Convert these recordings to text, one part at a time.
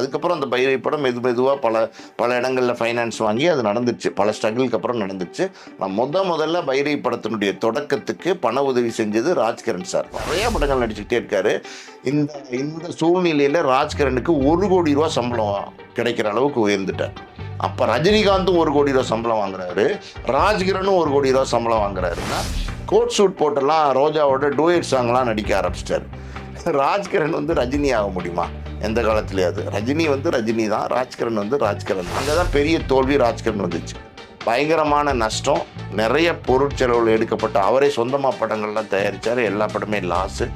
அதுக்கப்புறம் அந்த பைரவி படம் மெது மெதுவாக பல பல இடங்களில் ஃபைனான்ஸ் வாங்கி அது நடந்துச்சு. பல ஸ்ட்ரகிளுக்கு அப்புறம் நடந்துச்சு. நான் முத முதல்ல பைரவி படத்தினுடைய தொடக்கத்துக்கு பண உதவி செஞ்சது ராஜ்கிரண் சார். நிறைய படங்கள் நடிச்சுக்கிட்டே இருக்காரு. இந்த இந்த சூழ்நிலையில் ராஜ்கிரனுக்கு ஒரு கோடி ரூபா சம்பளம் கிடைக்கிற அளவுக்கு உயர்ந்துட்டார். அப்போ ரஜினிகாந்தும் ஒரு கோடி ரூபா சம்பளம் வாங்குறாரு. ராஜ்கிரனும் ஒரு கோடி ரூபா சம்பளம் வாங்குறாருன்னா கோட் சூட் போட்டெல்லாம் ரோஜாவோட டூயட் சாங்லாம் நடிக்க ஆரம்பிச்சிட்டார். ராஜ்கிரண் வந்து ரஜினி ஆக முடியுமா? எந்த காலத்துலயாவது ரஜினி வந்து ரஜினி தான் ராஜ்கிரண் வந்து ராஜ்கிரண் அங்கே தான் பெரிய தோல்வி ராஜ்கிரண் வந்துச்சு. பயங்கரமான நஷ்டம் நிறைய பொருட்செலவில் எடுக்கப்பட்ட அவரே சொந்தமாக படங்கள்லாம் தயாரித்தார் எல்லா படமே லாஸு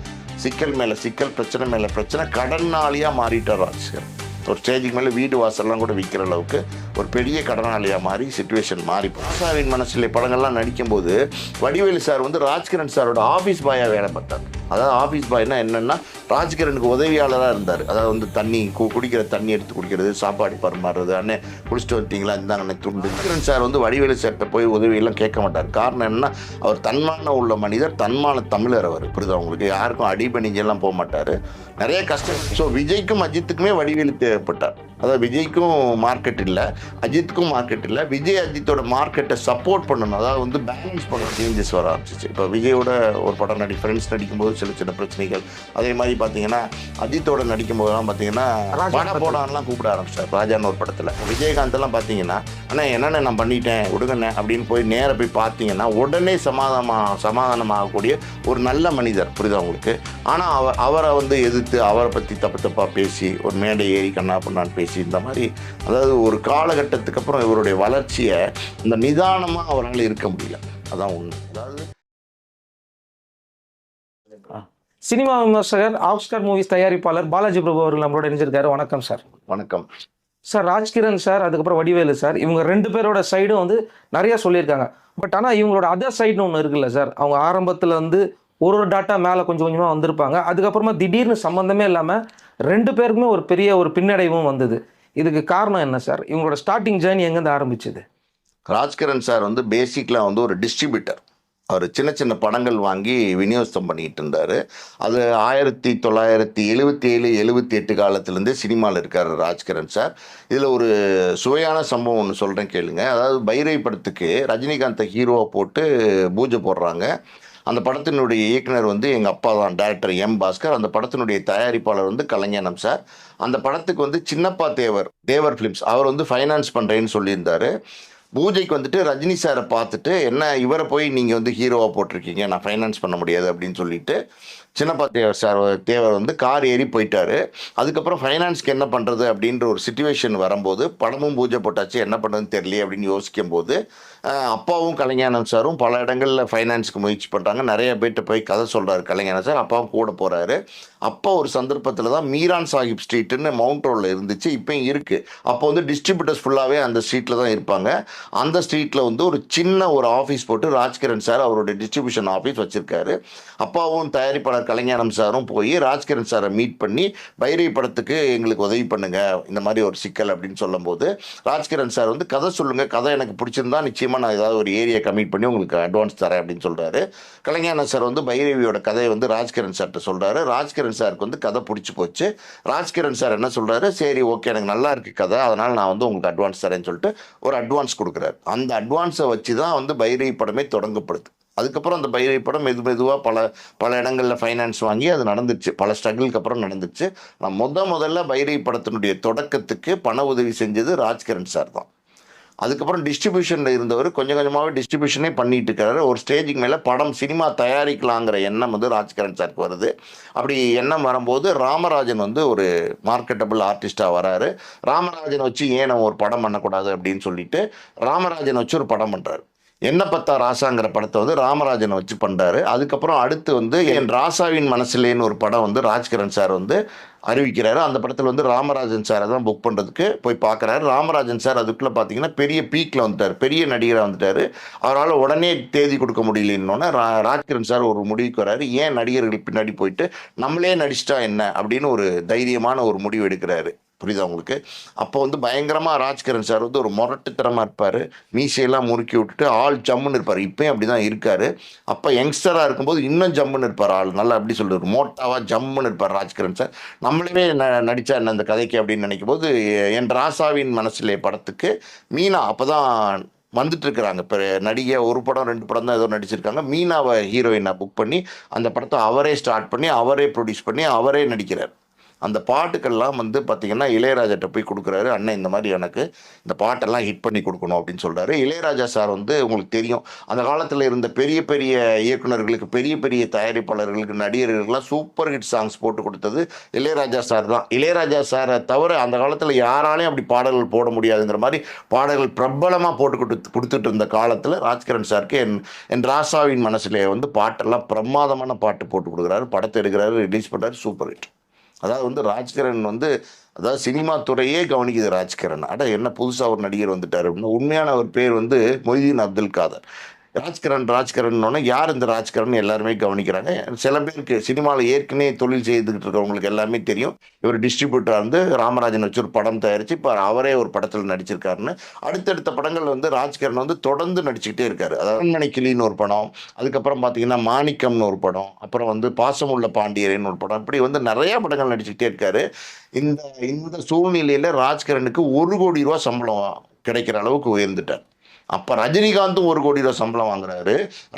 சிக்கல் மேலே சிக்கல் பிரச்சனை மேலே பிரச்சனை கடனாளியாக மாறிட்டார் ராஜ்கிரண் ஒரு ஸ்டேஜுக்கு மேலே வீடு வாசல்லாம் கூட விற்கிற அளவுக்கு ஒரு பெரிய கடனாளியாக மாறி சுச்சுவேஷன் மாறி ராசாவின் மனசில் படங்கள்லாம் நடிக்கும்போது வடிவேலு சார் வந்து ராஜ்கிரண் சாரோட ஆஃபீஸ் பாயாக வேலை பார்த்தார். அதாவது ஆஃபீஸ் பாய்னா என்னென்னா ராஜ்கிரனுக்கு உதவியாளராக இருந்தார். அதாவது வந்து தண்ணி கு- குடிக்கிற தண்ணி எடுத்து குடிக்கிறது சாப்பாடு பரிமாறுறது அண்ணே குளிச்சுட்டு வந்துட்டீங்களா? இந்தாங்க துண்டு. ராஜ்கிரன் சார் வந்து வடிவேலு சார்கிட்ட போய் உதவியெல்லாம் கேட்க மாட்டார். காரணம் என்னன்னா அவர் தன்மான உள்ள மனிதர் தன்மான தமிழர் அவர். புரியுதா உங்களுக்கு? யாருக்கும் அடிபணிஞ்செல்லாம் போக மாட்டார். நிறைய கஷ்டம். ஸோ விஜய்க்கும் அஜித்துக்குமே வடிவேலு தேவைப்பட்டார். அதாவது விஜய்க்கும் மார்க்கெட் இல்லை அஜித்துக்கும் மார்க்கெட் இல்லை. விஜய் அஜித்தோட மார்க்கெட்டை சப்போர்ட் பண்ணணும். அதாவது வந்து பேலன்ஸ் பண்ண சேஞ்சஸ் வர ஆரம்பிச்சிச்சு. இப்போ விஜயோட ஒரு படம் நடி ஃப்ரெண்ட்ஸ் நடிக்கும்போது சில சின்ன பிரச்சனைகள் அதே மாதிரி பார்த்தீங்கன்னா அஜித்தோட நடிக்கும் போதெல்லாம் பார்த்தீங்கன்னா பட போடான்லாம் கூப்பிட ஆரம்பிச்சார். ராஜான்னு ஒரு படத்தில். விஜயகாந்த் எல்லாம் பார்த்தீங்கன்னா அண்ணா என்னென்ன நான் பண்ணிட்டேன்? விடுங்கண்ணே அப்படின்னு போய் நேர போய் பார்த்தீங்கன்னா உடனே சமாதானமா சமாதானமாகக்கூடிய ஒரு நல்ல மனிதர் புரியுதா உங்களுக்கு? ஆனால் அவர் அவரை வந்து எதிர்த்து அவரை பற்றி தப்பு தப்பாக பேசி ஒரு மேடை ஏறி கண்ணா பண்ணான்னு பேசி இந்த மாதிரி அதாவது ஒரு காலகட்டத்துக்கு அப்புறம் இவருடைய வளர்ச்சியை இந்த நிதானமாக அவரால் இருக்க முடியல. அதான் உண்மை. அதாவது சினிமா விமர்சகர் ஆப்ஸ்கார் மூவிஸ் தயாரிப்பாளர் பாலாஜி பிரபு அவர்கள் நம்மளோட இணைஞ்சிருக்காரு. வணக்கம் சார் வணக்கம். சார் ராஜ்கிரண் சார் அதுக்கப்புறம் வடிவேலு சார் இவங்க ரெண்டு பேரோட சைடும் வந்து நிறைய சொல்லியிருக்காங்க. பட் ஆனால் இவங்களோட அதர் சைடுன்னு ஒன்று இருக்குல்ல சார் அவங்க ஆரம்பத்தில் வந்து ஒரு ஒரு டாட்டா மேலே கொஞ்சம் கொஞ்சமாக வந்திருப்பாங்க. அதுக்கப்புறமா திடீர்னு சம்மந்தமே இல்லாமல் ரெண்டு பேருக்குமே ஒரு பெரிய ஒரு பின்னடைவும் வந்தது. இதுக்கு காரணம் என்ன சார் இவங்களோட ஸ்டார்டிங் ஜேர்னி எங்கேருந்து ஆரம்பிச்சது? ராஜ்கிரண் சார் வந்து பேசிக்கில் வந்து ஒரு டிஸ்ட்ரிபியூட்டர் அவர் சின்ன சின்ன படங்கள் வாங்கி விநியோகம் பண்ணிட்டு இருந்தார். அது ஆயிரத்தி தொள்ளாயிரத்தி எழுபத்தி ஏழு எழுபத்தி எட்டு காலத்துலேருந்தே சினிமாவில் இருக்கார் ராஜ்கிரண் சார். இதில் ஒரு சுவையான சம்பவம் ஒன்று சொல்கிறேன் கேளுங்க. அதாவது பைரை படத்துக்கு ரஜினிகாந்தை ஹீரோவாக போட்டு பூஜை போடுறாங்க. அந்த படத்தினுடைய இயக்குனர் வந்து எங்கள் அப்பா தான் டேரக்டர் எம் பாஸ்கர். அந்த படத்தினுடைய தயாரிப்பாளர் வந்து கலைஞானம் சார். அந்த படத்துக்கு வந்து சின்னப்பா தேவர் தேவர் ஃபிலிம்ஸ் அவர் வந்து ஃபைனான்ஸ் பண்ணுறேன்னு சொல்லியிருந்தார். பூஜைக்கு வந்துட்டு ரஜினி சாரை பார்த்துட்டு என்ன இவரை போய் நீங்கள் வந்து ஹீரோவாக போட்டிருக்கீங்க? நான் ஃபைனான்ஸ் பண்ண முடியாது அப்படின்னு சொல்லிட்டு சின்னப்பா தேவர் சார் தேவர் வந்து கார் ஏறி போயிட்டாரு. அதுக்கப்புறம் ஃபைனான்ஸ்க்கு என்ன பண்ணுறது அப்படின்ற ஒரு சுச்சுவேஷன் வரும்போது படமும் பூஜை போட்டாச்சு. என்ன பண்ணுறதுன்னு தெரியல அப்படின்னு யோசிக்கும் போது அப்பாவும் கலைஞானம் சாரும் பல இடங்களில் ஃபைனான்ஸுக்கு முயற்சி பண்ணுறாங்க நிறைய பேர்கிட்ட போய் கதை சொல்கிறாரு கலைஞானம் சார். அப்பாவும் கூட போகிறாரு அப்போ ஒரு சந்தர்ப்பத்தில் தான் மீரான் சாஹிப் ஸ்ட்ரீட்டுன்னு மவுண்ட் ரோடில் இருந்துச்சு இப்போயும் இருக்குது அப்போ வந்து டிஸ்ட்ரிபியூட்டர்ஸ் ஃபுல்லாகவே அந்த ஸ்ட்ரீட்டில் தான் இருப்பாங்க. அந்த ஸ்ட்ரீட்டில் வந்து ஒரு சின்ன ஒரு ஆஃபீஸ் போட்டு ராஜ்கிரண் சார் அவருடைய டிஸ்ட்ரிபியூஷன் ஆஃபீஸ் வச்சுருக்காரு. அப்பாவும் தயாரிப்பாளர் கலைஞானம் சாரும் போய் ராஜ்கிரண் சாரை மீட் பண்ணி பைரவி படத்துக்கு எங்களுக்கு உதவி பண்ணுங்கள் இந்த மாதிரி ஒரு சிக்கல் அப்படின்னு சொல்லும்போது ராஜ்கிரண் சார் வந்து கதை சொல்லுங்கள் கதை எனக்கு பிடிச்சிருந்தா நிச்சயமாக நான் ஏதாவது ஒரு ஏரியா கமிட் பண்ணி உங்களுக்கு அட்வான்ஸ் தரேன் அப்படின்னு சொல்கிறாரு கலைஞானம் சார் வந்து பைரவியோட கதையை வந்து ராஜ்கிரண் சார்கிட்ட சொல்கிறாரு ராஜ்கிரண் சாருக்கு வந்து கதை பிடிச்சி போச்சு. ராஜ்கிரண் சார் என்ன சொல்கிறாரு சரி ஓகே எனக்கு நல்லா இருக்குது கதை. அதனால் நான் வந்து உங்களுக்கு அட்வான்ஸ் தரேன்னு சொல்லிட்டு ஒரு அட்வான்ஸ் கொடுக்குறாரு. அந்த அட்வான்ஸை வச்சு தான் வந்து பைரவி படமே தொடங்கப்படுது. அதுக்கப்புறம் அந்த பைரவி படம் மெது மெதுவாக பல பல இடங்களில் ஃபைனான்ஸ் வாங்கி அது நடந்துச்சு பல ஸ்ட்ரகிளுக்கு அப்புறம் நடந்துச்சு நான் முத முதல்ல பைரவி படத்தினுடைய தொடக்கத்துக்கு பண உதவி செஞ்சது ராஜ்கிரண் சார் தான். அதுக்கப்புறம் டிஸ்ட்ரிபியூஷனில் இருந்தவர் கொஞ்சம் கொஞ்சமாகவே டிஸ்ட்ரிபியூஷனே பண்ணிட்டு இருக்கிறாரு ஒரு ஸ்டேஜுக்கு மேலே படம் சினிமா தயாரிக்கலாங்கிற எண்ணம் வந்து ராஜ்கரன் சாருக்கு வருது. அப்படி எண்ணம் வரும்போது ராமராஜன் வந்து ஒரு மார்க்கெட்டபிள் ஆர்டிஸ்டாக வராரு. ராமராஜனை வச்சு ஏன் நம்ம ஒரு படம் பண்ணக்கூடாது அப்படின்னு சொல்லிட்டு ராமராஜனை வச்சு ஒரு படம் பண்ணுறாரு என்ன பத்தா ராசாங்கிற படத்தை வந்து ராமராஜனை வச்சு பண்ணுறாரு அதுக்கப்புறம் அடுத்து வந்து என் ராசாவின் மனசுலேன்னு ஒரு படம் வந்து ராஜ்கிரண் சார் வந்து அறிவிக்கிறாரு. அந்த படத்தில் வந்து ராமராஜன் சாரை தான் புக் பண்ணுறதுக்கு போய் பார்க்குறாரு ராமராஜன் சார் அதுக்குள்ளே பார்த்தீங்கன்னா பெரிய பீக்கில் வந்துட்டார். பெரிய நடிகராக வந்துட்டார். அவரால் உடனே தேதி கொடுக்க முடியலன்னொன்னே ரா ராஜ்கிரண் சார் ஒரு முடிவுக்கு வராரு. ஏன் நடிகர்கள் பின்னாடி போயிட்டு நம்மளே நடிச்சிட்டா என்ன? அப்படின்னு ஒரு தைரியமான ஒரு முடிவு எடுக்கிறாரு. புரியுதா உங்களுக்கு? அப்போ வந்து பயங்கரமாக ராஜ்கிரண் சார் வந்து ஒரு முரட்டுத்தனமாக இருப்பார். மீசையெல்லாம் முறுக்கி விட்டுட்டு ஆள் ஜம்முன்னு இருப்பார். இப்போயும் அப்படி தான் இருக்கார். அப்போ யங்ஸ்டராக இருக்கும்போது இன்னும் ஜம்முன்னு இருப்பார் ஆள். நல்லா அப்படி சொல்லுவார் மோட்டாவாக ஜம்முன்னு இருப்பார் ராஜ்கிரண் சார். நம்மளுமே ந நடித்தா என்ன அந்த கதைக்கு அப்படின்னு நினைக்கும் போது என் ராசாவின் மனசிலே படத்துக்கு மீனா அப்போ தான் வந்துட்டு இருக்கிறாங்க. இப்போ நடிகை ஒரு படம் ரெண்டு படம் தான் ஏதோ நடிச்சிருக்காங்க. மீனாவை ஹீரோயினை புக் பண்ணி அந்த படத்தை அவரே ஸ்டார்ட் பண்ணி அவரே ப்ரொடியூஸ் பண்ணி அவரே நடிக்கிறார். அந்த பாட்டுக்கெல்லாம் வந்து பார்த்திங்கன்னா இளையராஜாட்ட போய் கொடுக்குறாரு. அண்ணன் இந்த மாதிரி எனக்கு இந்த பாட்டெல்லாம் ஹிட் பண்ணி கொடுக்கணும் அப்படின்னு சொல்கிறாரு இளையராஜா சார் வந்து உங்களுக்கு தெரியும். அந்த காலத்தில் இருந்த பெரிய பெரிய இயக்குனர்களுக்கு பெரிய பெரிய தயாரிப்பாளர்களுக்கு நடிகர்களுக்கெல்லாம் சூப்பர் ஹிட் சாங்ஸ் போட்டு கொடுத்தது இளையராஜா சார் தான். இளையராஜா சாரை தவிர அந்த காலத்தில் யாராலையும் அப்படி பாடல்கள் போட முடியாதுங்கிற மாதிரி பாடல்கள் பிரபலமாக போட்டு கொடுத்து கொடுத்துட்டு இருந்த காலத்தில் ராஜ்கிரண் சாருக்கு என் என் ராசாவின் மனசிலே வந்து பாட்டெல்லாம் பிரமாதமான பாட்டு போட்டு கொடுக்குறாரு. படத்தை எடுக்கிறாரு ரிலீஸ் பண்ணுறாரு சூப்பர் ஹிட் அதாவது வந்து ராஜ்கிரண் வந்து அதாவது சினிமா துறையே கவனிக்குது ராஜ்கிரண் அட என்ன புதுசாக ஒரு நடிகர் வந்துட்டார். அப்படின்னா உண்மையான ஒரு பேர் வந்து மொய்தீன் அப்துல் காதர். ராஜ்கரன் ராஜ்கிரண்ணோடனே யார் இந்த ராஜ்கரன் எல்லாருமே கவனிக்கிறாங்க. சில பேருக்கு சினிமாவில் ஏற்கனவே தொழில் செய்துக்கிட்டு இருக்கிறவங்களுக்கு எல்லாமே தெரியும். இவர் டிஸ்ட்ரிபியூட்டராக இருந்து ராமராஜன் வச்சு ஒரு படம் தயாரித்து இப்போ அவரே ஒரு படத்தில் நடிச்சிருக்காருன்னு. அடுத்தடுத்த படங்கள் வந்து ராஜ்கரன் வந்து தொடர்ந்து நடிச்சுக்கிட்டே இருக்காரு. அதாவது அரண்மனை கிளின்னு ஒரு படம் அதுக்கப்புறம் பார்த்தீங்கன்னா மாணிக்கம்னு ஒரு படம் அப்புறம் வந்து பாசமுள்ள பாண்டியரேன்னு ஒரு படம் இப்படி வந்து நிறைய படங்கள் நடிச்சுக்கிட்டே இருக்காரு. இந்த இந்த சூழ்நிலையில் ராஜ்கரனுக்கு ஒரு கோடி ரூபா சம்பளம் கிடைக்கிற அளவுக்கு உயர்ந்துட்டார். அப்போ ரஜினிகாந்தும் ஒரு கோடி ரூபா சம்பளம் வாங்குறாரு.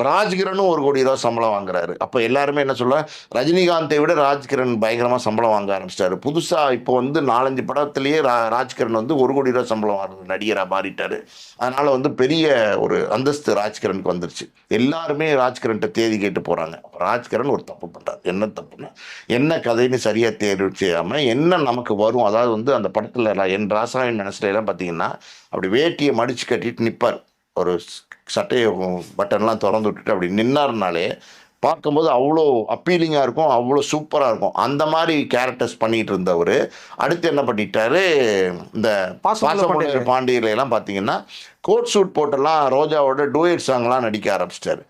ராஜ்கிரனும் ஒரு கோடி ரூபா சம்பளம் வாங்குறாரு. அப்போ எல்லாருமே என்ன சொல்ல ரஜினிகாந்தை விட ராஜ்கிரண் பயங்கரமாக சம்பளம் வாங்க ஆரம்பிச்சிட்டாரு. புதுசாக இப்போ வந்து நாலஞ்சு படத்துலேயே ரா ராஜ்கிரண் வந்து ஒரு கோடி ரூபா சம்பளம் வாங்குறது நடிகராக மாறிட்டார். அதனால் வந்து பெரிய ஒரு அந்தஸ்து ராஜ்கிரனுக்கு வந்துருச்சு. எல்லாருமே ராஜ்கிரன்ட்ட தேதி கேட்டு போகிறாங்க அப்போ ராஜ்கிரண் ஒரு தப்பு பண்ணுறாரு என்ன தப்புன்னா? என்ன கதைன்னு சரியாக தேர்வு செய்யாமல் என்ன நமக்கு வரும்? அதாவது வந்து அந்த படத்தில் என் ராசாவின் மனசுலாம் பார்த்தீங்கன்னா அப்படி வேட்டியை மடித்து கட்டிட்டு நிற்பார் ஒரு சட்டையை பட்டன்லாம் திறந்து விட்டுட்டு அப்படி நின்னார்னாலே பார்க்கும்போது அவ்வளோ அப்பீலிங்காக இருக்கும் அவ்வளோ சூப்பராக இருக்கும். அந்த மாதிரி கேரக்டர்ஸ் பண்ணிட்டு இருந்தவர். அடுத்து என்ன பண்ணிட்டாரு? இந்த பாசமுள்ள பாசமுள்ள பாண்டியர். பாண்டியர்ல எல்லாம் பார்த்தீங்கன்னா கோட் சூட் போட்டெல்லாம் ரோஜாவோட டூயட் சாங்லாம் நடிக்க ஆரம்பிச்சிட்டாரு.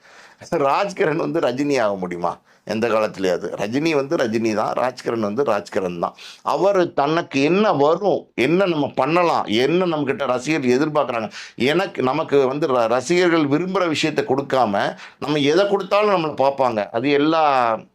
ராஜ்கிரண் வந்து ரஜினி ஆக முடியுமா? எந்த காலத்துலயாவது ரஜினி வந்து ரஜினி தான் ராஜ்கிரண் வந்து ராஜ்கிரண் தான். அவர் தனக்கு என்ன வரும் என்ன நம்ம பண்ணலாம் என்ன நம்மக்கிட்ட ரசிகர்கள் எதிர்பார்க்குறாங்க எனக்கு நமக்கு வந்து ர- ரசிகர்கள் விரும்புகிற விஷயத்தை கொடுக்காம நம்ம எதை கொடுத்தாலும் நம்மளை பார்ப்பாங்க. அது எல்லா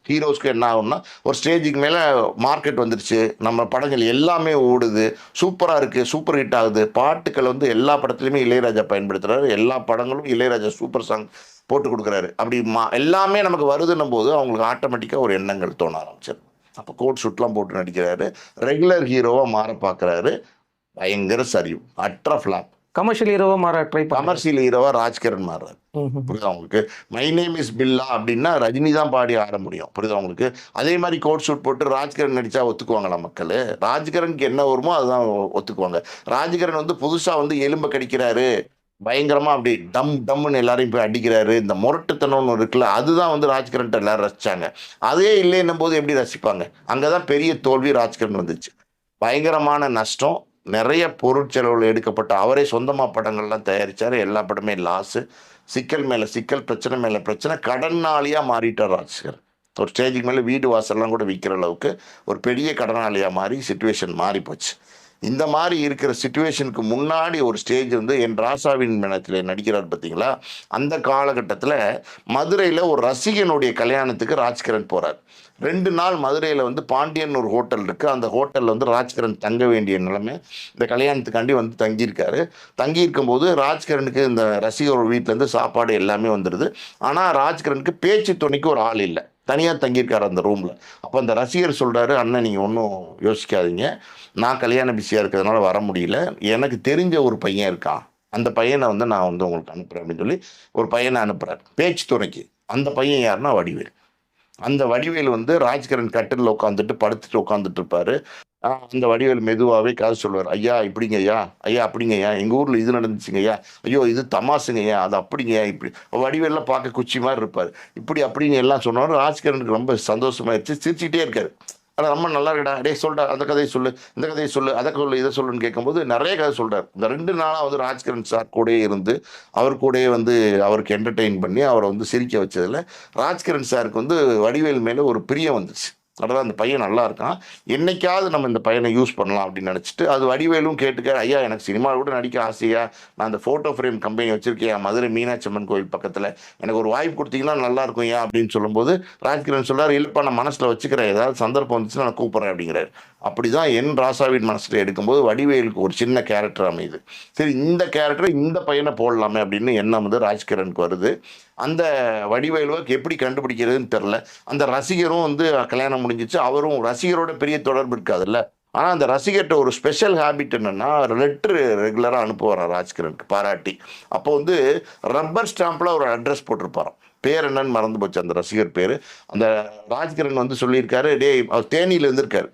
ஹீரோஸ்க்கும் என்ன ஆகும்னா ஒரு ஸ்டேஜுக்கு மேலே மார்க்கெட் வந்துருச்சு நம்ம படங்கள் எல்லாமே ஓடுது சூப்பராக இருக்குது சூப்பர் ஹிட் ஆகுது. பாட்டுக்கள் வந்து எல்லா படத்துலையுமே இளையராஜா பயன்படுத்துகிறாரு எல்லா படங்களும் இளையராஜா சூப்பர் சாங் போட்டு கொடுக்குறாரு. அப்படி மா எல்லாமே நமக்கு வருதுன்னும் போது அவங்களுக்கு ஆட்டோமேட்டிக்காக ஒரு எண்ணங்கள் தோண ஆரம்பிச்சிடும் அப்போ கோட் ஷூட்லாம் போட்டு நடிக்கிறாரு. ரெகுலர் ஹீரோவாக மாற பார்க்குறாரு பயங்கர சரிவு. அட்ரா ஃப்ளாப் கமர்ஷியல் ஹீரோவா மாற ட்ரை கமர்ஷியல் ஹீரோவாக ராஜ்கிரண் மாறுறாரு. புரியுதா உங்களுக்கு? மை நேம் இஸ் பில்லா அப்படின்னா ரஜினி தான் பாடி ஆட முடியும். புரியுதா உங்களுக்கு? அதே மாதிரி கோட் ஷூட் போட்டு ராஜ்கிரண் நடிச்சா ஒத்துக்குவாங்களா மக்கள்? ராஜ்கிரனுக்கு என்ன வருமோ அதுதான் ஒத்துக்குவாங்க. ராஜ்கிரண் வந்து புதுசாக வந்து எலும்பை கடிக்கிறாரு. பயங்கரமாக அப்படி டம் டம்முன்னு எல்லாரையும் போய் அடிக்கிறாரு. இந்த முரட்டுத்தனம்னு இருக்குல்ல அதுதான் வந்து ராஜ்கிரன்ட்ட எல்லாரும் ரசிச்சாங்க. அதே இல்லைன்னும் போது எப்படி ரசிப்பாங்க? அங்கே தான் பெரிய தோல்வி ராஜ்கிரண் வந்துச்சு. பயங்கரமான நஷ்டம். நிறைய பொருட்செலவில் எடுக்கப்பட்ட அவரே சொந்தமாக படங்கள்லாம் தயாரித்தார் எல்லா படமே லாஸு சிக்கல் மேலே சிக்கல் பிரச்சனை மேலே பிரச்சனை. கடனாளியாக மாறிட்டார் ராஜ்கர் ஒரு ஸ்டேஜுக்கு மேலே வீடு வாசல்லாம் கூட விற்கிற அளவுக்கு ஒரு பெரிய கடனாளியாக மாறி சுச்சுவேஷன் மாறி போச்சு இந்த மாதிரி இருக்கிற சுச்சுவேஷனுக்கு முன்னாடி ஒரு ஸ்டேஜ் வந்து என் ராசாவின் மனத்தில் நடிக்கிறார் பார்த்தீங்களா? அந்த காலகட்டத்தில் மதுரையில் ஒரு ரசிகனுடைய கல்யாணத்துக்கு ராஜ்கிரண் போகிறார் ரெண்டு நாள் மதுரையில் வந்து பாண்டியன் ஒரு ஹோட்டல் இருக்குது அந்த ஹோட்டலில் வந்து ராஜ்கிரண் தங்க வேண்டிய நிலைமை இந்த கல்யாணத்துக்காண்டி வந்து தங்கியிருக்காரு. தங்கியிருக்கும் போது ராஜ்கிரனுக்கு இந்த ரசிகர் வீட்டிலேருந்து சாப்பாடு எல்லாமே வந்துடுது ஆனால் ராஜ்கிரனுக்கு பேச்சு துணைக்கு ஒரு ஆள் இல்லை. தனியாக தங்கியிருக்காரு அந்த ரூமில் அப்போ அந்த ரசிகர் சொல்கிறாரு அண்ணன் நீங்கள் ஒன்றும் யோசிக்காதீங்க. நான் கல்யாண பிஸியாக இருக்கிறதுனால வர முடியல. எனக்கு தெரிஞ்ச ஒரு பையன் இருக்கான். அந்த பையனை வந்து நான் வந்து உங்களுக்கு அனுப்புகிறேன் அப்படின்னு சொல்லி ஒரு பையனை அனுப்புகிறார் பேச்சு துணைக்கு. அந்த பையன் யாருன்னா வடிவேல். அந்த வடிவேல் வந்து ராஜ்கரன் கட்டில் உட்காந்துட்டு படுத்துட்டு உட்காந்துட்டு இருப்பாரு. அந்த வடிவேல் மெதுவாகவே கதை சொல்லுவார். ஐயா இப்படிங்க ஐயா ஐயா அப்படிங்க ஐயா எங்கள் ஊரில் இது நடந்துச்சுங்க ஐயா ஐயோ இது தமாசுங்க ஐயா அது அப்படிங்க ஐயா இப்படி வடிவேலில் பார்க்க குச்சி மாதிரி இருப்பார். இப்படி அப்படின்னு எல்லாம் சொன்னாரு ராஜ்கிரனுக்கு ரொம்ப சந்தோஷமாயிருச்சு. சிரிச்சுக்கிட்டே இருக்காரு. ஆனால் ரொம்ப நல்லா இருக்கடா டேய் சொல்டா அந்த கதையை சொல்லு இந்த கதையை சொல்லு அதை சொல்லு இதை சொல்லுன்னு கேட்கும்போது நிறைய கதை சொல்கிறார் இந்த ரெண்டு நாளாக வந்து ராஜ்கிரண் சார் கூடயே இருந்து அவர் கூடயே வந்து அவருக்கு என்டர்டெயின் பண்ணி அவரை வந்து சிரிக்க வச்சதில் ராஜ்கிரண் சாருக்கு வந்து வடிவேல் மேலே ஒரு பிரியம் வந்துச்சு. அதாவது அந்த பையன் நல்லா இருக்கான். என்னைக்காவது நம்ம இந்த பையனை யூஸ் பண்ணலாம் அப்படின்னு நினச்சிட்டு அது வடிவேலும் கேட்டுக்க ஐயா எனக்கு சினிமாவில் கூட நடிக்க ஆசையா? நான் அந்த ஃபோட்டோ ஃப்ரேம் கம்பெனி வச்சுருக்கேன் மதுரை மீனாட்சி அம்மன் கோயில் பக்கத்தில். எனக்கு ஒரு வாய்ப்பு கொடுத்தீங்கன்னா நல்லா இருக்கும் ஏன் அப்படின்னு சொல்லும்போது ராஜ்கிரண் சொல்கிறார் இல்லைப்பா நான் மனசில் வச்சுக்கிறேன். ஏதாவது சந்தர்ப்பம் வந்துச்சுன்னா நான் கூப்பிட்றேன் அப்படிங்கிறார். அப்படிதான் என் ராசாவின் மனசில் எடுக்கும்போது வடிவேலுக்கு ஒரு சின்ன கேரக்டர் அமையுது. சரி இந்த கேரக்டரை இந்த பையனை போடலாமே அப்படின்னு எண்ணம் வந்து ராஜ்கிரனுக்கு வருது. அந்த வடிவேலுவுக்கு எப்படி கண்டுபிடிக்கிறதுன்னு தெரில அந்த ரசிகரும் வந்து கல்யாணம் முடிஞ்சிச்சு. அவரும் ரசிகரோட பெரிய தொடர்பு இருக்காதுல்ல. ஆனால் அந்த ரசிகர்கிட்ட ஒரு ஸ்பெஷல் ஹேபிட் என்னென்னா லெட்ரு ரெகுலராக அனுப்புவாராம் ராஜ்கிரனுக்கு பாராட்டி. அப்போ வந்து ரப்பர் ஸ்டாம்பில் ஒரு அட்ரஸ் போட்டிருப்பாராம். பேர் என்னன்னு மறந்து போச்சு அந்த ரசிகர் பேர். அந்த ராஜ்கிரண் வந்து சொல்லியிருக்காரு டேய் அவர் தேனியில் இருந்திருக்காரு.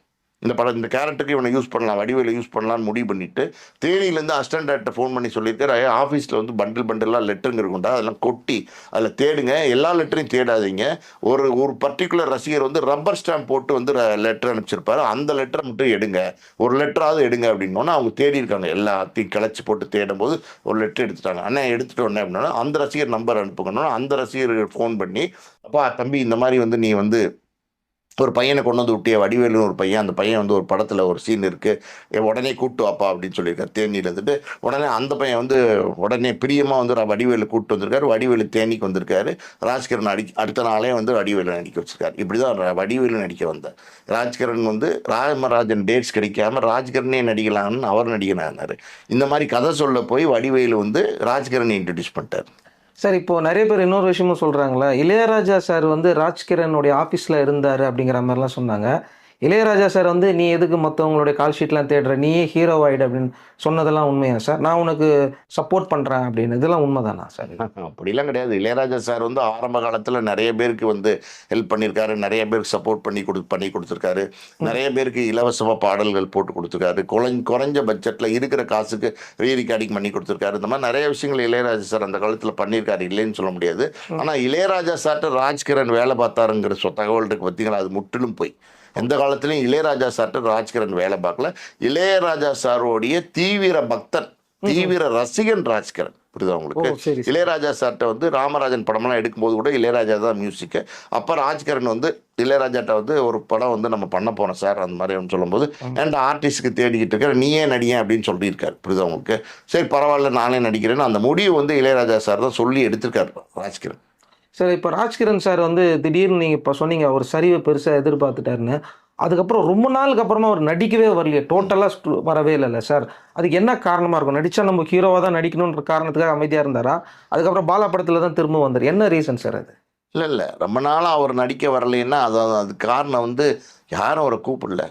இந்த படம் இந்த கேரக்டருக்கு இவனை யூஸ் பண்ணலாம் வடிவேல யூஸ் பண்ணலாம்னு முடிவு பண்ணிட்டு தேனியிலேருந்து அசிஸ்டன்ட் டேரக்டர் ஃபோன் பண்ணி சொல்லியிருக்காரு. ஆஃபீஸில் வந்து பண்டில் பண்டிலாக லெட்டருங்க இருக்கும்டா அதெல்லாம் கொட்டி அதில் தேடுங்க. எல்லா லெட்டரையும் தேடாதீங்க. ஒரு ஒரு பர்டிகுலர் ரசிகர் வந்து ரப்பர் ஸ்டாம்ப் போட்டு வந்து லெட்டர் அனுப்பிச்சிருப்பாரு. அந்த லெட்டரை மட்டும் எடுங்க. ஒரு லெட்டராவது எடுங்க அப்படின்னோன்னா அவங்க தேடி இருக்காங்க. எல்லாத்தையும் கிளச்சி போட்டு தேடும் போது ஒரு லெட்டர் எடுத்துட்டாங்க. ஆனால் எடுத்துட்டு உடனே அப்படின்னா அந்த ரசிகர் நம்பர் அனுப்புங்கன்னா அந்த ரசிகர் ஃபோன் பண்ணி அப்பா தம்பி இந்த மாதிரி வந்து நீ வந்து ஒரு பையனை கொண்டு வந்து விட்டிய வடிவேலுன்னு ஒரு பையன் அந்த பையன் வந்து ஒரு படத்தில் ஒரு சீன் இருக்குது உடனே கூட்டு வாப்பா அப்படின்னு சொல்லியிருக்காரு தேனியில் இருந்துட்டு. உடனே அந்த பையன் வந்து உடனே பிரியமாக வந்து வடிவேலு கூப்பிட்டு வந்திருக்காரு. வடிவேலு தேனிக்கு வந்திருக்காரு. ராஜ்கிரண் அடி அடுத்த நாளே வந்து வடிவேலு நடிக்க வச்சிருக்காரு. இப்படி தான் ர- வடிவேலு நடிக்க வந்தார். ராஜ்கிரண் வந்து ராமராஜன் டேட்ஸ் கிடைக்காம ராஜ்கிரனே நடிக்கலாம்னு அவர் நடிகனானார். இந்த மாதிரி கதை சொல்ல போய் வடிவேலு வந்து ராஜ்கிரனை இன்ட்ரடியூஸ் பண்ணிட்டார். சார் இப்போ நிறைய பேர் இன்னொரு விஷயமும் சொல்கிறாங்களா இளையராஜா சார் வந்து ராஜ்கிரனுடைய ஆஃபீஸில் இருந்தார் அப்படிங்கிற மாதிரிலாம் சொன்னாங்க. இளையராஜா சார் வந்து நீ எதுக்கு மற்றவங்களுடைய கால் ஷீட்லாம் தேடுற? நீயே ஹீரோ ஆயிடு அப்படின்னு சொன்னதெல்லாம் உண்மையா சார்? நான் உனக்கு சப்போர்ட் பண்ணுறேன் அப்படின்னு. இதெல்லாம் உண்மைதானா சார் அப்படிலாம் கிடையாது. இளையராஜா சார் வந்து ஆரம்ப காலத்தில் நிறைய பேருக்கு வந்து ஹெல்ப் பண்ணியிருக்காரு. நிறைய பேருக்கு சப்போர்ட் பண்ணி கொடு பண்ணி கொடுத்துருக்காரு. நிறைய பேருக்கு இலவசமாக பாடல்கள் போட்டு கொடுத்துருக்காரு. குறைஞ்ச குறைஞ்ச பட்ஜெட்டில் இருக்கிற காசுக்கு ரீ ரெக்கார்டிங் பண்ணி கொடுத்துருக்காரு. இந்த மாதிரி நிறைய விஷயங்கள் இளையராஜா சார் அந்த காலத்தில் பண்ணியிருக்காரு. இல்லைன்னு சொல்ல முடியாது. ஆனால் இளையராஜா சார்ட்ட ராஜ்கிரண் வேலை பார்த்தாருங்கிற தகவல் இருக்கு பார்த்தீங்களா அது முற்றிலும் போய். எந்த காலத்துலையும் இளையராஜா சார்ட்ட ராஜ்கிரண் வேலை பார்க்கல. இளையராஜா சாரோடைய தீவிர பக்தன் தீவிர ரசிகன் ராஜ்கிரண் புரியுதா உங்களுக்கு. இளையராஜா சார்ட்ட வந்து ராமராஜன் படமெல்லாம் எடுக்கும்போது கூட இளையராஜா தான் மியூசிக்கு அப்போ ராஜ்கிரண் வந்து இளையராஜாட்ட வந்து ஒரு படம் வந்து நம்ம பண்ண போறோம் சார் அந்த மாதிரி சொல்லும்போது அண்ட் ஆர்டிஸ்ட்டுக்கு தேடிக்கிட்டு இருக்கிற நீயே நடிகன் அப்படின்னு சொல்லியிருக்காரு. புரியுதா உங்களுக்கு? சரி பரவாயில்ல நானே நடிக்கிறேன்னு அந்த முடிவு வந்து இளையராஜா சார் தான் சொல்லி எடுத்திருக்காரு ராஜ்கிரண் சார் இப்போ ராஜ்கிரண் சார் வந்து திடீர்னு நீங்கள் இப்போ சொன்னீங்க ஒரு சரிவை பெருசாக எதிர்பார்த்துட்டாருன்னு. அதுக்கப்புறம் ரொம்ப நாளுக்கு அப்புறமா அவர் நடிக்கவே வரலையே டோட்டலாக வரவே இல்லைல்ல சார். அதுக்கு என்ன காரணமாக இருக்கும்? நடித்தா நம்ம ஹீரோவாக தான் நடிக்கணுன்ற காரணத்துக்காக அமைதியாக இருந்தாரா? அதுக்கப்புறம் பாலா படத்தில் தான் திரும்ப வந்தார். என்ன ரீசன் சார் அது? இல்லை இல்லை. ரொம்ப நாளாக அவர் நடிக்க வரலைன்னா அது அது காரணம் வந்து யாரும் அவரை கூப்பிடல.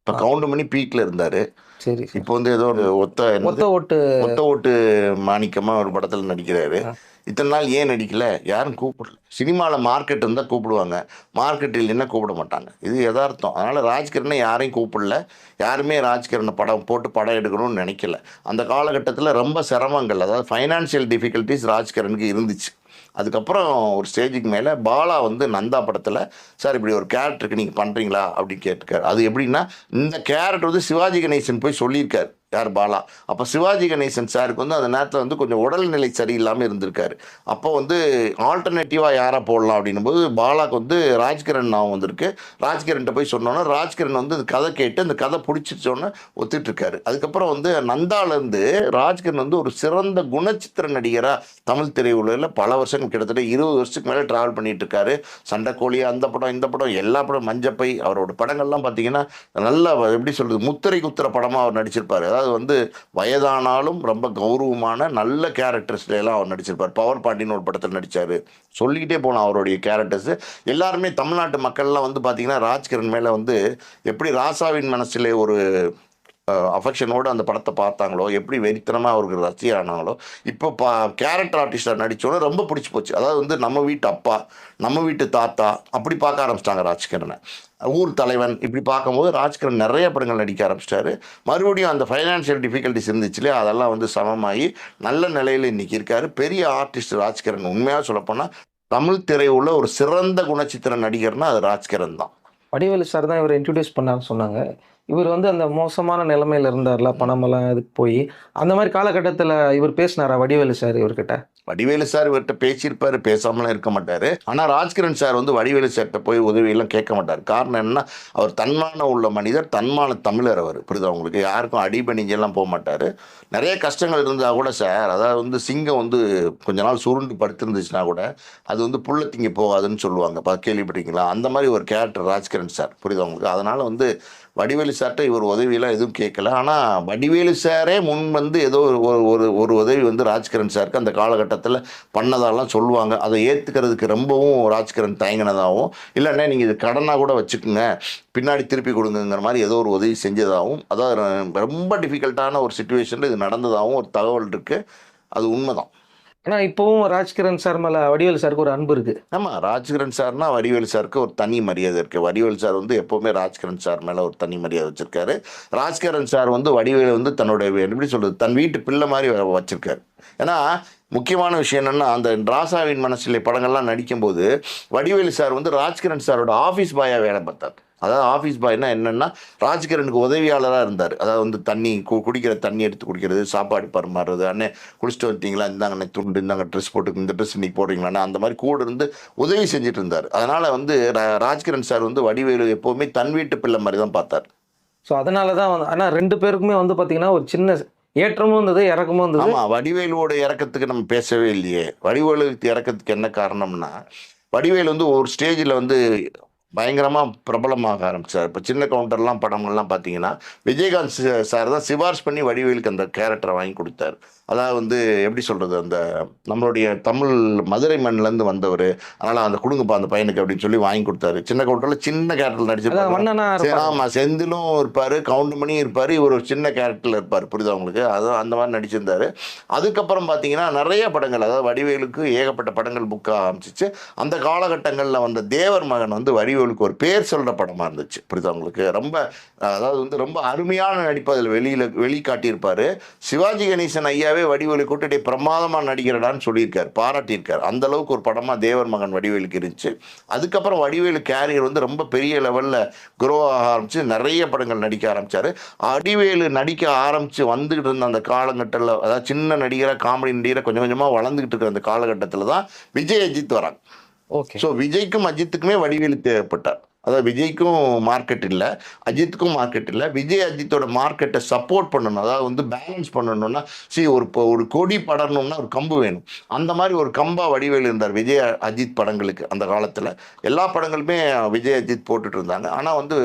இப்போ கவுண்டமணி பீக்கில் இருந்தார். சரி இப்போ வந்து ஏதோ ஒரு ஒத்த? மொத்த ஓட்டு ஒத்த ஓட்டு மாணிக்கமா ஒரு படத்தில் நடிக்கிறாரு. இத்தனை நாள் ஏன் நடிக்கல? யாரும் கூப்பிடல. சினிமாவில் மார்க்கெட் இருந்தால் கூப்பிடுவாங்க. மார்க்கெட் இல்லைன்னா கூப்பிட மாட்டாங்க. இது யதார்த்தம். அதனால் ராஜ்கிரனை யாரையும் கூப்பிடல. யாருமே ராஜ்கிரனை படம் போட்டு படம் எடுக்கணும்னு நினைக்கல. அந்த காலகட்டத்தில் ரொம்ப சிரமங்கள். அதாவது ஃபைனான்சியல் டிஃபிகல்ட்டிஸ் ராஜ்கிரனுக்கு இருந்துச்சு. அதுக்கப்புறம் ஒரு ஸ்டேஜுக்கு மேலே பாலா வந்து நந்தா படத்தில் சார் இப்படி ஒரு கேரக்டருக்கு நீங்கள் பண்ணுறீங்களா அப்படின்னு கேட்டிருக்காரு. அது எப்படின்னா இந்த கேரக்டர் வந்து சிவாஜி கணேசன் போய் சொல்லியிருக்காரு. யார்? பாலா. அப்போ சிவாஜி கணேசன் சாருக்கு வந்து அந்த நேரத்தில் வந்து கொஞ்சம் உடல்நிலை சரியில்லாமல் இருந்திருக்காரு. அப்போ வந்து ஆல்டர்னேட்டிவாக யாரை போடலாம் அப்படின்னும் போது பாலாக்கு வந்து ராஜ்கிரண் நான் வந்திருக்கு. ராஜ்கிரண்ட்ட போய் சொன்னோன்னா ராஜ்கிரண் வந்து இந்த கதை கேட்டு அந்த கதை பிடிச்சிச்சோன்னு ஒத்துட்டுருக்காரு அதுக்கப்புறம் வந்து நந்தாலேருந்து ராஜ்கிரண் வந்து ஒரு சிறந்த குணச்சித்திர நடிகராக தமிழ் திரையுலகில் பல வருஷங்கள் கிட்டத்தட்ட இருபது வருஷத்துக்கு மேலே ட்ராவல் பண்ணிட்டு இருக்காரு சண்டைக்கோழி அந்த படம் இந்த படம் எல்லா படம் மஞ்சப்பை அவரோட படங்கள்லாம் பார்த்தீங்கன்னா நல்லா எப்படி சொல்கிறது முத்திரை குத்துற படமாக அவர் நடிச்சிருப்பாரு. அதாவது வந்து வயதானாலும் ரொம்ப கௌரவமான நல்ல கேரக்டர்ஸ்லாம் அவர் நடிச்சிருப்பார். பவர் பாண்டின்னு ஒரு படத்தில் நடித்தார் சொல்லிக்கிட்டே போனோம் அவருடைய கேரக்டர்ஸ் எல்லாருமே தமிழ்நாட்டு மக்கள்லாம் வந்து பார்த்தீங்கன்னா ராஜ்கிரண் மேலே வந்து எப்படி ராசாவின் மனசிலே ஒரு அஃபெக்ஷனோடு அந்த படத்தை பார்த்தாங்களோ எப்படி வெறித்தனமாக அவருக்கு ரசிகரானாங்களோ இப்போ பா கேரக்டர் ஆர்டிஸ்டாக நடித்தோன்னே ரொம்ப பிடிச்சி போச்சு. அதாவது வந்து நம்ம வீட்டு அப்பா நம்ம வீட்டு தாத்தா அப்படி பார்க்க ஆரம்பிச்சிட்டாங்க ராஜ்கிரனை. ஊர் தலைவன் இப்படி பார்க்கும்போது ராஜ்கிரண் நிறைய படங்கள் நடிக்க ஆரம்பிச்சிட்டாரு. மறுபடியும் அந்த ஃபைனான்ஷியல் டிஃபிகல்ட்டிஸ் இருந்துச்சுலே அதெல்லாம் வந்து சமமாகி நல்ல நிலையில் இன்னைக்கு இருக்கார். பெரிய ஆர்டிஸ்ட் ராஜ்கிரண் உண்மையாக சொல்லப்போனால் தமிழ் திரையுள்ள ஒரு சிறந்த குணச்சித்திர நடிகர்னா அது ராஜ்கிரண் தான். வடிவேலு சார் தான் இவரை இன்ட்ரடியூஸ் பண்ணான்னு சொன்னாங்க. இவர் வந்து அந்த மோசமான நிலைமையில இருந்தார்ல பணமெல்லாம் அதுக்கு போய். அந்த மாதிரி காலகட்டத்தில் இவர் பேசினாரா வடிவேலு சார் இவர்கிட்ட? வடிவேலு சார் இவர்கிட்ட பேசியிருப்பாரு பேசாமலாம் இருக்க மாட்டார். ஆனால் ராஜ்கிரண் சார் வந்து வடிவேலு சார்கிட்ட போய் உதவியெல்லாம் கேட்க மாட்டார். காரணம் என்னன்னா அவர் தன்மானம் உள்ள மனிதர் தன்மான தமிழர் அவர். புரியுதா உங்களுக்கு? யாருக்கும் அடிபணிஞ்செல்லாம் போக மாட்டார். நிறைய கஷ்டங்கள் இருந்தால் கூட சார் அதாவது வந்து சிங்கம் வந்து கொஞ்ச நாள் சுருண்டு படுத்திருந்துச்சுன்னா கூட அது வந்து புள்ள திங்க போகாதுன்னு சொல்லுவாங்க. பா கேள்விப்பட்டீங்களா அந்த மாதிரி ஒரு கேரக்டர் ராஜ்கிரண் சார். புரியுதா உங்களுக்கு? அதனால் வந்து வடிவேலு சார்கிட்ட இவர் உதவியெல்லாம் எதுவும் கேட்கல. ஆனால் வடிவேலு சாரே முன் வந்து ஏதோ ஒரு ஒரு- ஒரு ஒரு உதவி வந்து ராஜ்கிரண் சாருக்கு அந்த காலகட்டத்தில் பண்ணதாலாம் சொல்லுவாங்க. அதை ஏற்றுக்கிறதுக்கு ரொம்பவும் ராஜ்கிரண் தயங்கினதாகவும் இல்லைன்னா நீங்கள் இது கடனாக கூட வச்சுக்கோங்க பின்னாடி திருப்பி கொடுங்கங்கிற மாதிரி ஏதோ ஒரு உதவி செஞ்சதாகவும் அதாவது ரொம்ப டிஃபிகல்ட்டான ஒரு சுச்சுவேஷனில் இது நடந்ததாகவும் ஒரு தகவல் இருக்குது அது உண்மைதான். ஆனால் இப்போவும் ராஜ்கிரண் சார் மேலே வடிவேலு சாருக்கு ஒரு அன்பு இருக்குது ஆமாம் ராஜ்கிரண் சார்னா வடிவேலு சாருக்கு ஒரு தனி மரியாதை இருக்குது வடிவேல் சார் வந்து எப்போவுமே ராஜ்கிரண் சார் மேலே ஒரு தனி மரியாதை வச்சுருக்காரு. ராஜ்கிரண் சார் வந்து வடிவேல் வந்து தன்னுடைய எப்படி சொல்கிறது தன் வீட்டு பிள்ளை மாதிரி வச்சுருக்காரு. ஏன்னா முக்கியமான விஷயம் என்னென்னா அந்த ராசாவின் மனசிலே படங்கள்லாம் நடிக்கும்போது வடிவேலு சார் வந்து ராஜ்கிரண் சாரோட ஆஃபீஸ் பாயாக வேலை பார்த்தார். அதாவது ஆஃபீஸ் பாய்னா என்னென்னா ராஜ்கிரனுக்கு உதவியாளராக இருந்தார். அதாவது வந்து தண்ணி கு குடிக்கிற தண்ணி எடுத்து குடிக்கிறது சாப்பாடு பரிமாறுறது அண்ணே குளிச்சுட்டு வந்துட்டீங்களா? இந்தாங்க அண்ணே துண்டு இந்தாங்க ட்ரெஸ் போட்டு இந்த ட்ரெஸ் இன்னைக்கு போடுறீங்களாண்ணே? அந்த மாதிரி கூட இருந்து உதவி செஞ்சுட்டு இருந்தார். அதனால் வந்து ராஜ்கிரண் சார் வந்து வடிவேலு எப்போவுமே தன் வீட்டு பிள்ளை மாதிரி தான் பார்த்தார். ஸோ அதனால தான் வந்து ஆனால் ரெண்டு பேருக்குமே வந்து பார்த்தீங்கன்னா ஒரு சின்ன ஏற்றமும் இருந்தது இறக்கமும் இருந்தது. ஆமாம் வடிவேலுவோட இறக்கத்துக்கு நம்ம பேசவே இல்லையே. வடிவேலு இறக்கத்துக்கு என்ன காரணம்னா வடிவேலு வந்து ஒரு ஸ்டேஜில் வந்து பயங்கரமாக பிரபலமாக ஆரம்பித்தார் இப்போ சின்ன கவுண்டர்லாம் படங்கள்லாம் பார்த்தீங்கன்னா விஜயகாந்த் சார் தான் சிபாரிசு பண்ணி வடிவேலுக்கு அந்த கேரக்டரை வாங்கி கொடுத்தாரு. அதாவது வந்து எப்படி சொல்கிறது அந்த நம்மளுடைய தமிழ் மதுரை மண்ணிலேருந்து வந்தவர் அதனால் அந்த கொடுங்கப்பா அந்த பையனுக்கு அப்படின்னு சொல்லி வாங்கி கொடுத்தாரு. சின்ன கவுண்டரில் சின்ன கேரக்டர் அதான் நடிச்சிருப்பாரு மன்னனா சரி, இருப்பாரு. ஆமா செந்திலும் இருப்பாரு கவுண்டமணியும் இருப்பாரு இவர் ஒரு சின்ன கேரக்டர்ல இருப்பார். புரியுதா உங்களுக்கு? அதான் அந்த மாதிரி நடிச்சிருந்தாரு. அதுக்கப்புறம் பார்த்தீங்கன்னா நிறைய படங்கள் அதாவது வடிவேலுக்கு ஏகப்பட்ட படங்கள் புக்க ஆரம்பிச்சிச்சு. அந்த காலகட்டங்களில் வந்த தேவர் மகன் வந்து வடிவேலுக்கு ஒரு பேர் சொல்ற படமா இருந்துச்சு. புரியுதா உங்களுக்கு? ரொம்ப அதாவது வந்து ரொம்ப அருமையான நடிப்பு அதில் வெளியில வெளிக்காட்டியிருப்பாரு. சிவாஜி கணேசன் ஐயாவே வடிவேலு கூட்டி பிரமாதமா நடிக்கிறடான்னு சொல்லியிருக்காரு பாராட்டியிருக்காரு. அந்த அளவுக்கு ஒரு படமா தேவர் மகன் வடிவேலுக்கு இருந்துச்சு. அதுக்கப்புறம் வடிவேலு கேரியர் வந்து ரொம்ப பெரிய லெவலில் குரோ ஆக ஆரம்பிச்சு நிறைய படங்கள் நடிக்க ஆரம்பிச்சாரு. அடிவேலு நடிக்க ஆரம்பிச்சு வந்துகிட்டு இருந்த அந்த காலகட்டத்தில் அதாவது சின்ன நடிகராக காமெடி நடிகராக கொஞ்சம் கொஞ்சமாக வளர்ந்துகிட்டு இருக்கிற அந்த காலகட்டத்தில் தான் விஜய் அஜித் வராங்க. ஓகே ஸோ விஜய்க்கும் அஜித்துக்குமே வடிவேலு தேவைப்பட்டார். அதாவது விஜய்க்கும் மார்க்கெட் இல்லை அஜித்துக்கும் மார்க்கெட் இல்லை. விஜய் அஜித்தோட மார்க்கெட்டை சப்போர்ட் பண்ணணும். அதாவது வந்து பேலன்ஸ் பண்ணணும்னா சி ஒரு இப்போ ஒரு கொடி படரணும்னா ஒரு கம்பு வேணும். அந்த மாதிரி ஒரு கம்பா வடிவேலு இருந்தார் விஜய் அஜித் படங்களுக்கு அந்த காலத்தில். எல்லா படங்களுமே விஜய் அஜித் போட்டுட்டு இருந்தாங்க. ஆனால் வந்து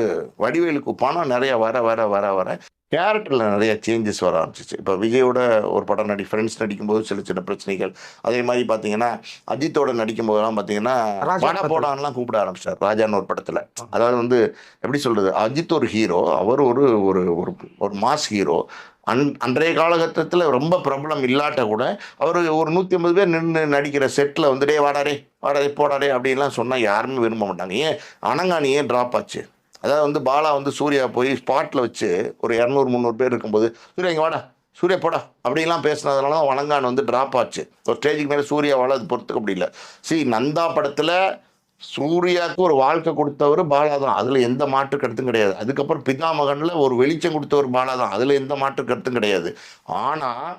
வடிவேலுக்கு பணம் நிறைய வர வர வர வர கேரக்டரில் நிறைய சேஞ்சஸ் வர ஆரம்பிச்சிச்சு. இப்போ விஜயோட ஒரு படம் நடி ஃப்ரெண்ட்ஸ் நடிக்கும்போது சில சின்ன பிரச்சனைகள். அதே மாதிரி பார்த்தீங்கன்னா அஜித்தோட நடிக்கும் போதெல்லாம் பார்த்தீங்கன்னா பட. போடான்லாம் கூப்பிட ஆரம்பிச்சார் ராஜான்னு ஒரு படத்தில். அதாவது வந்து எப்படி சொல்றது அஜித் ஒரு ஹீரோ அவர் ஒரு ஒரு ஒரு மாஸ் ஹீரோ அன் அன்றைய காலகட்டத்தில் ரொம்ப பிரபலம் இல்லாட்ட கூட அவர் ஒரு நூற்றி ஐம்பது பேர் நின்று நடிக்கிற செட்டில் வந்து டே வாடாரே வாடாரே போடாரே அப்படின்லாம் சொன்னால் யாருமே விரும்ப மாட்டாங்க. ஏன் அனங்கானி ஏன் ட்ராப் ஆச்சு? அதாவது வந்து பாலா வந்து சூர்யா போய் ஸ்பாட்டில் வச்சு ஒரு இரநூறு முந்நூறு பேர் இருக்கும்போது சூர்யா இங்கே வாடா சூர்யா போடா அப்படிலாம் பேசுனதுனால தான் வணங்கான் வந்து ட்ராப் ஆச்சு. ஒரு ஸ்டேஜுக்கு மேலே சூர்யாவால் அது பொறுத்துக்க முடியல. சி நந்தா படத்தில் சூர்யாவுக்கு ஒரு வாழ்க்கை கொடுத்தவர் பாலா தான். அதில் எந்த மாற்று கருத்தும் கிடையாது. அதுக்கப்புறம் பிதாமகனில் ஒரு வெளிச்சம் கொடுத்தவர் பாலா தான். அதில் எந்த மாற்று கருத்தும் கிடையாது. ஆனால்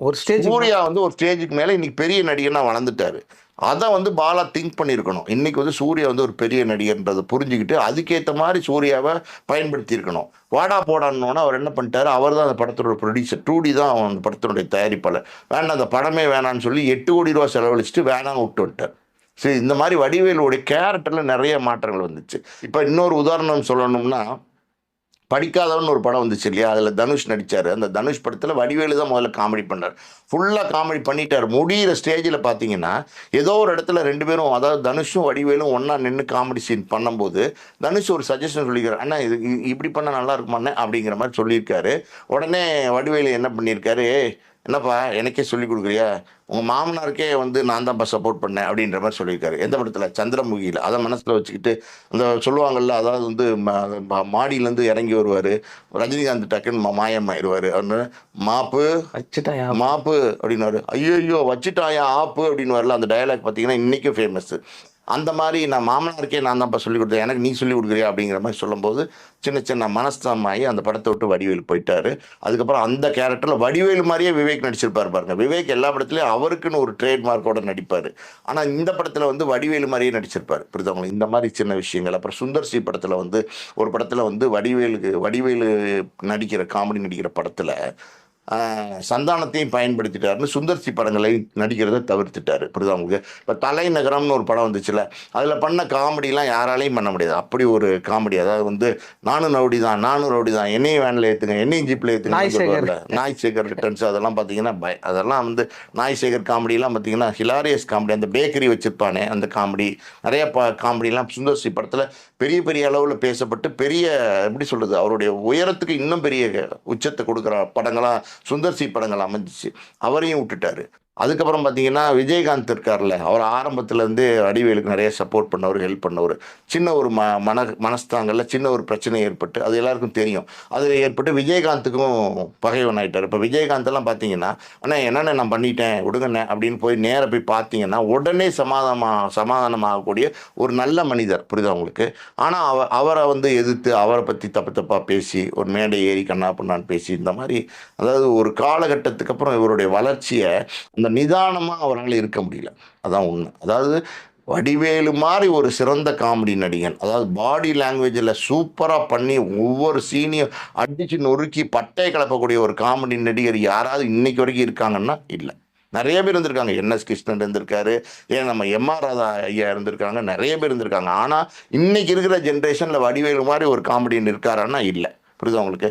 ஒரு ஸ்டேஜ் சூர்யா வந்து ஒரு ஸ்டேஜுக்கு மேலே இன்னைக்கு பெரிய நடிகனா வளர்ந்துட்டாரு. அதை வந்து பாலா திங்க் பண்ணியிருக்கணும் இன்றைக்கி வந்து சூர்யா வந்து ஒரு பெரிய நடிகர்ன்றதை புரிஞ்சுக்கிட்டு அதுக்கேற்ற மாதிரி சூர்யாவை பயன்படுத்தியிருக்கணும். வாடா போடான்னோன்னா அவர் என்ன பண்ணிட்டாரு? அவர் தான் அந்த படத்தோட ப்ரொடியூசர் டூடி தான் அவன் அந்த படத்தினுடைய தயாரிப்பாளர். வேண்டாம் அந்த படமே வேணான்னு சொல்லி எட்டு கோடி ரூபா செலவழிச்சிட்டு வேணாம் விட்டு வந்துட்டார். சரி இந்த மாதிரி வடிவேலுடைய கேரக்டரில் நிறைய மாற்றங்கள் வந்துச்சு. இப்போ இன்னொரு உதாரணம் சொல்லணும்னா படிக்காதவன் ஒரு படம் வந்துச்சு இல்லையா? அதில் தனுஷ் நடித்தார் அந்த தனுஷ் படத்தில் வடிவேலு தான் முதல்ல காமெடி பண்ணார். ஃபுல்லாக காமெடி பண்ணிட்டார். முடிகிற ஸ்டேஜில் பார்த்தீங்கன்னா ஏதோ ஒரு இடத்துல ரெண்டு பேரும் அதாவது தனுஷும் வடிவேலும் ஒன்றா நின்று காமெடி சீன் பண்ணும்போது தனுஷ் ஒரு சஜஷன் சொல்லிக்கிறார். அண்ணா இது இப்படி பண்ணால் நல்லா இருக்குமாண்ணே? அப்படிங்கிற மாதிரி சொல்லியிருக்காரு. உடனே வடிவேலு என்ன பண்ணியிருக்காரு? என்னப்பா எனக்கே சொல்லி கொடுக்குறியா? உங்கள் மாமனாருக்கே வந்து நான் தான்ப்பா சப்போர்ட் பண்ணேன் அப்படின்ற மாதிரி சொல்லியிருக்காரு. எந்த படத்தில் சந்திரமுகியில். அதை மனசில் வச்சுக்கிட்டு அந்த சொல்லுவாங்கல்ல அதாவது வந்து மாடியிலேருந்து இறங்கி வருவார். ரஜினிகாந்த் டக்குன்னு மா- மாயமாயிருவார் அவரு மாப்பு வச்சுட்டாயா? மாப்பு அப்படின்னாரு ஐயோ வச்சுட்டாயா ஆப்பு? அப்படின்னு வரல அந்த டயலாக் பார்த்தீங்கன்னா இன்றைக்கும் ஃபேமஸ் அந்த மாதிரி நான் மாமனாருக்கே நான் தான்ப்பா சொல்லி கொடுத்தேன். எனக்கு நீ சொல்லி கொடுக்குறியா அப்படிங்கிற மாதிரி சொல்லும்போது சின்ன சின்ன மனஸ்தாமாயி அந்த படத்தை விட்டு வடிவேலு போயிட்டார். அதுக்கப்புறம் அந்த கேரக்டரில் வடிவேலு மாதிரியே விவேக் நடிச்சிருப்பார் பாருங்க. விவேக் எல்லா படத்துலையும் அவருக்குன்னு ஒரு ட்ரேட்மார்க்கோட நடிப்பார். ஆனால் இந்த படத்தில் வந்து வடிவேலு மாதிரியே நடிச்சிருப்பார். புரிதவங்க இந்த மாதிரி சின்ன விஷயங்கள். அப்புறம் சுந்தர் சி படத்தில் வந்து ஒரு படத்தில் வந்து வடிவேலுக்கு வடிவேலு நடிக்கிற காமெடி நடிக்கிற படத்தில் சந்தானத்தையும் பயன்படுத்திட்டாருன்னு சுந்தர்சி படங்களை நடிக்கிறத தவிர்த்துட்டாரு. புரியுதா உங்களுக்கு? இப்போ தலைநகரம்னு ஒரு படம் வந்துச்சுல அதில் பண்ண காமெடிலாம் யாராலையும் பண்ண முடியாது. அப்படி ஒரு காமெடி அதாவது வந்து நானும் ரவுடி தான் நானும் ரவுடி தான் என்னையும் வேனில் ஏற்றுங்க என்னையும் ஜீப்பில். ஏற்றுங்க நாய் சேகர். ரிட்டர்ன்ஸ் அதெல்லாம் பார்த்தீங்கன்னா பய அதெல்லாம் வந்து நாய் சேகர் காமெடிலாம் பார்த்தீங்கன்னா ஹிலாரியஸ் காமெடி அந்த பேக்கரி வச்சிருப்பானே அந்த காமெடி. நிறைய பா காமெடிலாம் சுந்தர் சி படத்தில் பெரிய பெரிய அளவில் பேசப்பட்டு பெரிய எப்படி சொல்கிறது அவருடைய உயரத்துக்கு இன்னும் பெரிய உச்சத்தை கொடுக்குற படங்களாக சுந்தர் சி படங்கள் அமைஞ்சிச்சு. அவரையும் விட்டுட்டாரு. அதுக்கப்புறம் பார்த்தீங்கன்னா விஜயகாந்த் இருக்கார்ல அவர் ஆரம்பத்துலேருந்து வடிவேலுக்கு நிறைய சப்போர்ட் பண்ணவர் ஹெல்ப் பண்ணவர். சின்ன ஒரு ம மன மனஸ்தாங்கல்ல சின்ன ஒரு பிரச்சனை ஏற்பட்டு அது எல்லாருக்கும் தெரியும். அது ஏற்பட்டு விஜயகாந்துக்கும் பகைவன் ஆகிட்டார் இப்போ விஜயகாந்த் எல்லாம் பார்த்தீங்கன்னா அண்ணா என்னென்ன நான் பண்ணிட்டேன் விடுங்கண்ணே அப்படின்னு போய் நேராக போய் பார்த்தீங்கன்னா உடனே சமாதானமாக சமாதானமாகக்கூடிய ஒரு நல்ல மனிதர் புரியுதா உங்களுக்கு? ஆனால் அவ அவரை வந்து எதிர்த்து அவரை பற்றி தப்பு தப்பாக பேசி ஒரு மேடை ஏறி கண்ணா பண்ணான்னு பேசி இந்த மாதிரி அதாவது ஒரு காலகட்டத்துக்கு அப்புறம் இவருடைய வளர்ச்சியை அந்த நிதானமாக அவரால் இருக்க முடியல. அதான் உண்மை. அதாவது வடிவேலு மாதிரி ஒரு சிறந்த காமெடி நடிகன். அதாவது பாடி லாங்குவேஜில் சூப்பராக பண்ணி ஒவ்வொரு சீனையும் அடித்து நொறுக்கி பட்டை கலப்பக்கூடிய ஒரு காமெடி நடிகர் யாராவது இன்றைக்கு வரைக்கும் இருக்காங்கன்னா இல்லை. நிறைய பேர் இருந்திருக்காங்க. என்எஸ் கிருஷ்ணன் இருந்திருக்காரு. ஏன் நம்ம எம்ஆர் ராதா ஐயா இருந்திருக்காங்க. நிறைய பேர் இருந்திருக்காங்க. ஆனால் இன்றைக்கி இருக்கிற ஜென்ரேஷனில் வடிவேலு மாதிரி ஒரு காமெடியன் இருக்காரான்னா இல்லை. புரியுது உங்களுக்கு?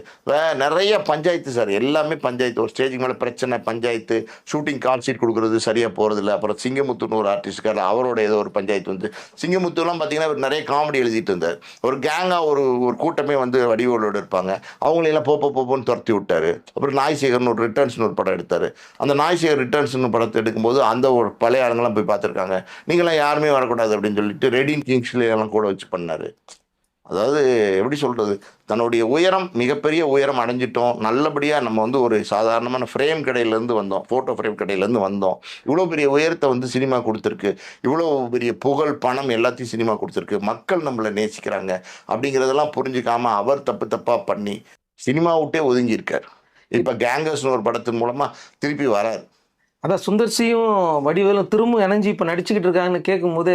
நிறைய பஞ்சாயத்து சார் எல்லாமே பஞ்சாயத்து. ஒரு ஸ்டேஜுக்கு மேலே பிரச்சனை பஞ்சாயத்து. ஷூட்டிங் கால் ஷீட் கொடுக்குறது சரியாக போகிறதில்ல அப்புறம் சிங்கமுத்துன்னு ஒரு ஆர்டிஸ்ட் அவரோட ஏதோ ஒரு பஞ்சாயத்து வந்து சிங்கமுத்துலாம் பார்த்தீங்கன்னா நிறைய காமெடி எழுதிட்டு இருந்தார். ஒரு கேங்காக ஒரு ஒரு கூட்டமே வந்து வடிவோலோடு இருப்பாங்க. அவங்களையெல்லாம் போப்போ போப்போன்னு துரத்தி விட்டார். அப்புறம் நாய்சேகர்னு ஒரு ரிட்டர்ன்ஸ்னு ஒரு படம் எடுத்தார். அந்த நாய்சேகர் ரிட்டர்ன்ஸ்னு படத்தை எடுக்கும்போது அந்த ஒரு பழைய ஆளுங்கெல்லாம் போய் பார்த்துருக்காங்க. நீங்களாம் யாருமே வரக்கூடாது அப்படின்னு சொல்லிட்டு ரெடின் கிங்ஸ்ல கூட வச்சு பண்ணார். அதாவது எப்படி சொல்கிறது தன்னுடைய உயரம் மிகப்பெரிய உயரம் அடைஞ்சிட்டோம். நல்லபடியாக நம்ம வந்து ஒரு சாதாரணமான ஃப்ரேம் கடையிலேருந்து வந்தோம். ஃபோட்டோ ஃப்ரேம் கடையிலேருந்து வந்தோம். இவ்வளோ பெரிய உயரத்தை வந்து சினிமா கொடுத்துருக்கு. இவ்வளோ பெரிய புகழ் பணம் எல்லாத்தையும் சினிமா கொடுத்துருக்கு. மக்கள் நம்மளை நேசிக்கிறாங்க. அப்படிங்கிறதெல்லாம் புரிஞ்சுக்காம அவர் தப்பு தப்பாக பண்ணி சினிமா விட்டே ஒதுங்கியிருக்கார். இப்போ கேங்கர்ஸ்னு ஒரு படத்தின் மூலமாக திருப்பி வராரு. அதான் சுந்தர்சியும் வடிவேலும் திரும்ப இணைஞ்சு இப்போ நடிச்சுக்கிட்டு இருக்காங்கன்னு கேட்கும்போது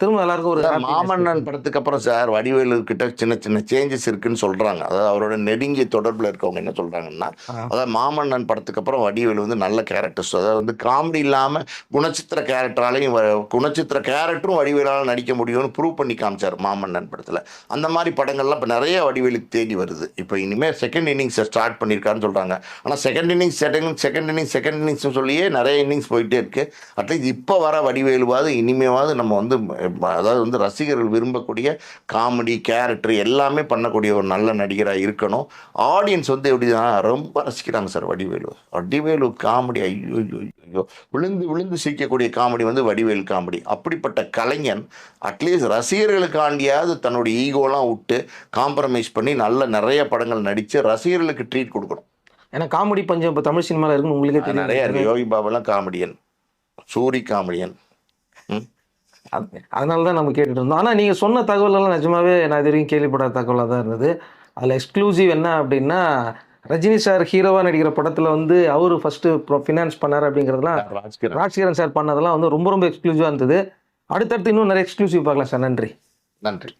திரும்ப எல்லாருக்கும் ஒரு. மாமன்னன் படத்துக்கு அப்புறம் சார் வடிவேலு கிட்ட சின்ன சின்ன சேஞ்சஸ் இருக்குன்னு சொல்றாங்க. அதாவது அவரோட நெடுங்கிய தொடர்பில் இருக்கவங்க என்ன சொல்றாங்கன்னா. அதாவது மாமன்னன் படத்துக்கு அப்புறம் வடிவேலு வந்து நல்ல கேரக்டர்ஸ் அதாவது வந்து காமெடி இல்லாம குணச்சித்திர கேரக்டராலையும் குணச்சித்திர கேரக்டரும் வடிவேலால நடிக்க முடியும்னு ப்ரூவ் பண்ணி காமிச்சார் மாமன்னன் படத்துல. அந்த மாதிரி படங்கள்லாம் இப்போ நிறைய வடிவேலுக்கு தேடி வருது. இப்போ இனிமேல் செகண்ட் இன்னிங்ஸை ஸ்டார்ட் பண்ணியிருக்காருன்னு சொல்றாங்க. ஆனால் second innings second second innings second innings சொல்லியே நிறைய இன்னிங்ஸ் போயிட்டே இருக்கு. அட்லீஸ்ட் இப்போ வர வடிவேலுவாது இனிமேவாது நம்ம வந்து அதாவது வந்து ரசிகர்கள் விரும்பக்கூடிய காமெடி கேரக்டர் எல்லாமே பண்ணக்கூடிய ஒரு நல்ல நடிகராக இருக்கணும். ஆடியன்ஸ் வந்து எப்படின்னா ரொம்ப ரசிக்கிறாங்க சார் வடிவேலு. வடிவேலு காமெடி ஐயோ ஐயோ, விழுந்து விழுந்து சிரிக்கக்கூடிய காமெடி வந்து வடிவேலு காமெடி. அப்படிப்பட்ட கலைஞன் அட்லீஸ்ட் ரசிகர்களுக்காண்டியாவது தன்னுடைய ஈகோலாம் விட்டு காம்ப்ரமைஸ் பண்ணி நல்ல நிறைய படங்கள் நடித்து ரசிகர்களுக்கு ட்ரீட் கொடுக்கணும். ஏன்னா காமெடி பஞ்சம் இப்போ தமிழ் சினிமாவில் இருக்குன்னு உங்களுக்கே நிறைய யோகி பாபெல்லாம் காமெடியன். சூரி காமெடியன். ம்? அதனால தான் நம்ம கேட்டுட்டு இருந்தோம். ஆனால் நீங்கள் சொன்ன தகவல் எல்லாம் நிஜமாவே நான் இது வரைக்கும் கேள்விப்படாத தகவலாக தான் இருந்தது. அதில் எக்ஸ்க்ளூசிவ் என்ன அப்படின்னா ரஜினி சார் ஹீரோவாக நடிக்கிற படத்தில் வந்து அவர் ஃபஸ்ட்டு ஃபினான்ஸ் பண்ணார் அப்படிங்கிறதுலாம் ராஜ்கிரண். சார் பண்ணதெல்லாம் வந்து ரொம்ப ரொம்ப எக்ஸ்க்ளூசிவாக இருந்தது. அடுத்தடுத்து இன்னும் நிறைய எக்ஸ்க்ளூசிவ் பார்க்கலாம் சார். நன்றி. நன்றி.